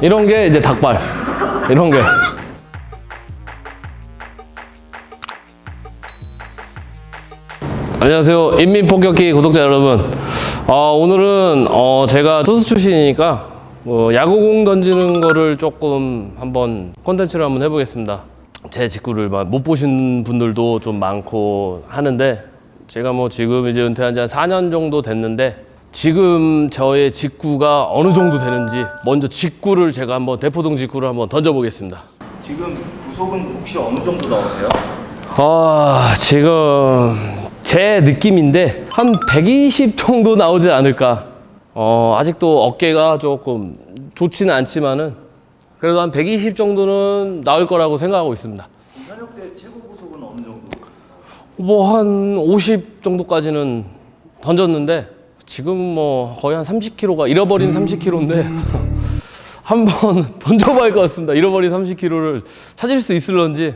이런 게 이제 닭발. 이런 게. 안녕하세요. 인민폭격기 구독자 여러분. 어, 오늘은 어, 제가 투수 출신이니까 뭐 야구공 던지는 거를 조금 한번 콘텐츠를 한번 해보겠습니다. 제 직구를 막못 보신 분들도 좀 많고 하는데 제가 뭐 지금 이제 은퇴한 지 한 4년 정도 됐는데 지금 저의 직구가 어느 정도 되는지 먼저 직구를 제가 한번 대포동 직구를 한번 던져보겠습니다. 지금 구속은 혹시 어느 정도 나오세요? 아, 지금 제 느낌인데 한 120 정도 나오지 않을까. 어, 아직도 어깨가 조금 좋지는 않지만은 그래도 한 120 정도는 나올 거라고 생각하고 있습니다. 현역 때 최고 구속은 어느 정도? 뭐 한 50 정도까지는 던졌는데 지금 뭐 거의 한 30kg가 잃어버린 30kg인데 한번 던져봐야 할 것 같습니다. 잃어버린 30kg를 찾을 수 있을런지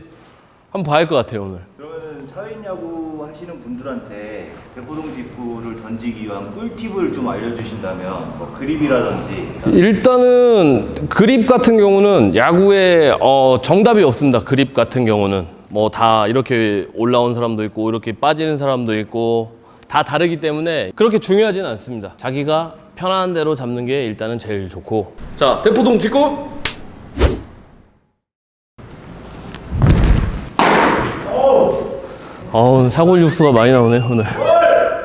한번 봐야 할 것 같아요 오늘. 그러면 사회인 야구 하시는 분들한테 대포동 직구를 던지기 위한 꿀팁을 좀 알려주신다면 뭐 그립이라든지 일단은 그립 같은 경우는 야구에 어, 정답이 없습니다. 그립 같은 경우는 뭐 다 이렇게 올라온 사람도 있고 이렇게 빠지는 사람도 있고 다 다르기 때문에 그렇게 중요하진 않습니다. 자기가 편안한 대로 잡는 게 일단은 제일 좋고. 자, 대포동 직구. 어, 사골 육수가 많이 나오네 오늘.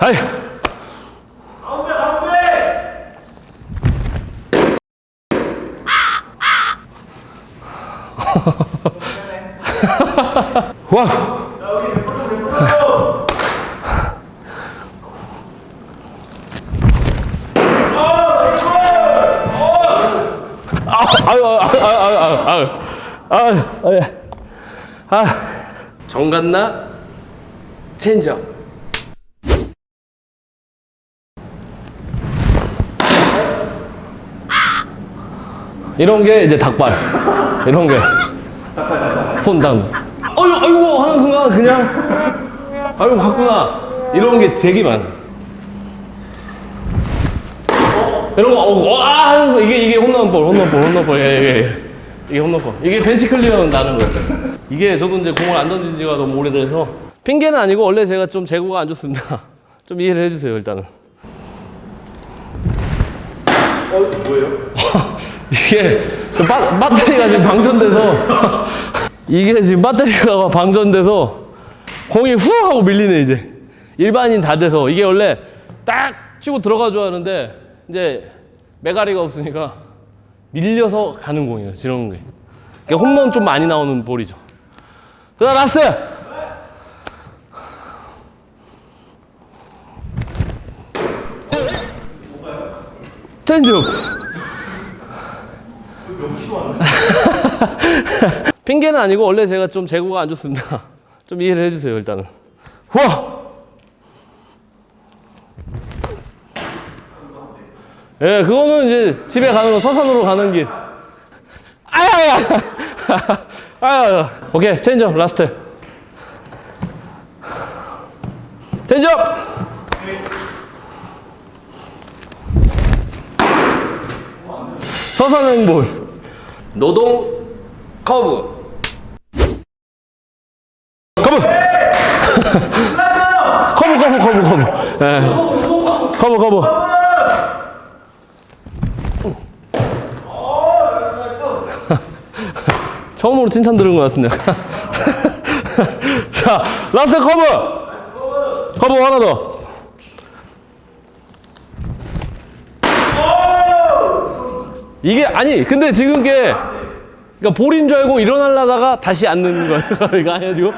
하이. 와. 아, 아유, 아유, 아유, 아유, 아유, 아유, 아, 정갔나? 체인지업. 이런 게 이제 닭발. 이런 게. 손당. 어유, 아이고 하는 순간 그냥 아이고 갔구나. 이런 게 되게 많아. 이런 거, 어, 어, 아! 하면서 이게, 이게 홈런볼, 홈런볼, 홈런볼. 예, 예, 예. 이게 홈런볼. 이게 벤치 클리어는 나는 거예요. 이게 저도 이제 공을 안 던진 지가 너무 오래돼서 핑계는 아니고 원래 제가 좀 재고가 안 좋습니다. 좀 이해를 해주세요, 일단은. 어 뭐예요? 이게 그 바, 배터리가 지금 방전돼서 이게 지금 배터리가 방전돼서 공이 후 하고 밀리네 이제 일반인 다 돼서 이게 원래 딱 치고 들어가줘야 하는데 이제 메가리가 없으니까 밀려서 가는 공이에요 지런 게 그러니까 홈런 좀 많이 나오는 볼이죠 자 라스트 체인지업 핑계는 아니고 원래 제가 좀 재고가 안 좋습니다. 좀 이해를 해주세요 일단은. 와. 예, 그거는 이제 집에 가는 거 서산으로 가는 길. 아야야. 아야. 오케이 체인저 라스트. 체인저. 서산행 볼. 노동 커브. 커브. 커브 커브 커브 커브. 예. 커브 커브. 처음으로 칭찬 들은 것 같은데. 자, 라스트 커브. 커브 하나 더. 이게 아니 근데 지금 게 그러니까 볼인 줄 알고 일어나려다가 다시 앉는 거예요. 이거 아니가지고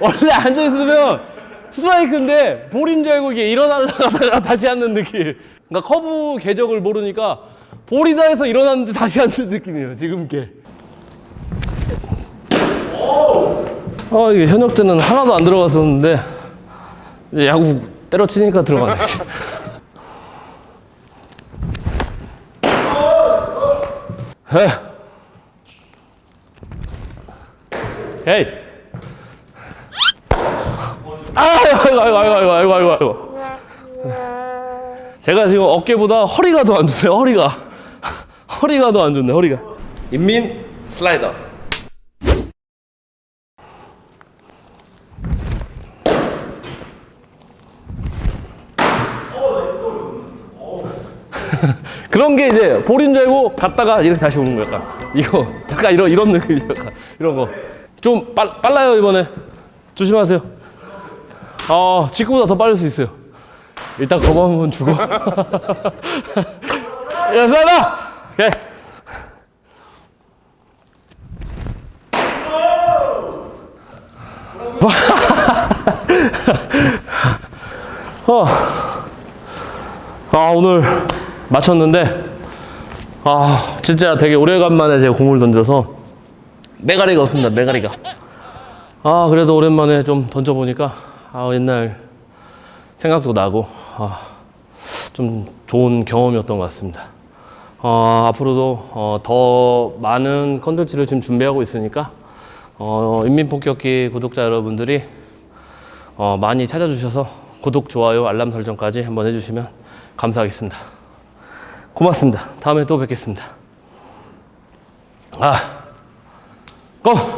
원래 앉아 있으면 스트라이크인데 볼인 줄 알고 이게 일어나려다가 다시 앉는 느낌. 그러니까 커브 궤적을 모르니까 볼이다 해서 일어났는데 다시 앉는 느낌이에요. 지금 게. 아 이게 현역 때는 하나도 안 들어갔었는데 이제 야구 때려치니까 들어가네. 아이고, 아이고, 아이고, 아이고, 아이고, 아이고, 아이고. 제가 지금 어깨보다 허리가 더 안 좋네요, 허리가. 허리가 더 안 좋네, 허리가. 인민 슬라이더. 그런 게 이제 볼인 줄 알고 갔다가 이렇게 다시 오는 거 약간. 이거, 약간 이런, 이런 느낌이에요, 약간. 이런 거. 좀 빨, 빨라요, 이번에. 조심하세요. 아, 직구보다 더 빠를 수 있어요. 일단 한번 주고. 야, 슬라이더! 오케이. 어. 아, 오늘 마쳤는데, 아, 진짜 되게 오래간만에 제가 공을 던져서, 메가리가 없습니다, 메가리가. 아, 그래도 오랜만에 좀 던져보니까, 아, 옛날 생각도 나고, 아, 좀 좋은 경험이었던 것 같습니다. 어, 앞으로도 어, 더 많은 컨텐츠를 지금 준비하고 있으니까, 어, 인민폭격기 구독자 여러분들이 어, 많이 찾아주셔서 구독, 좋아요, 알람 설정까지 한번 해주시면 감사하겠습니다. 고맙습니다. 다음에 또 뵙겠습니다. 아, 고!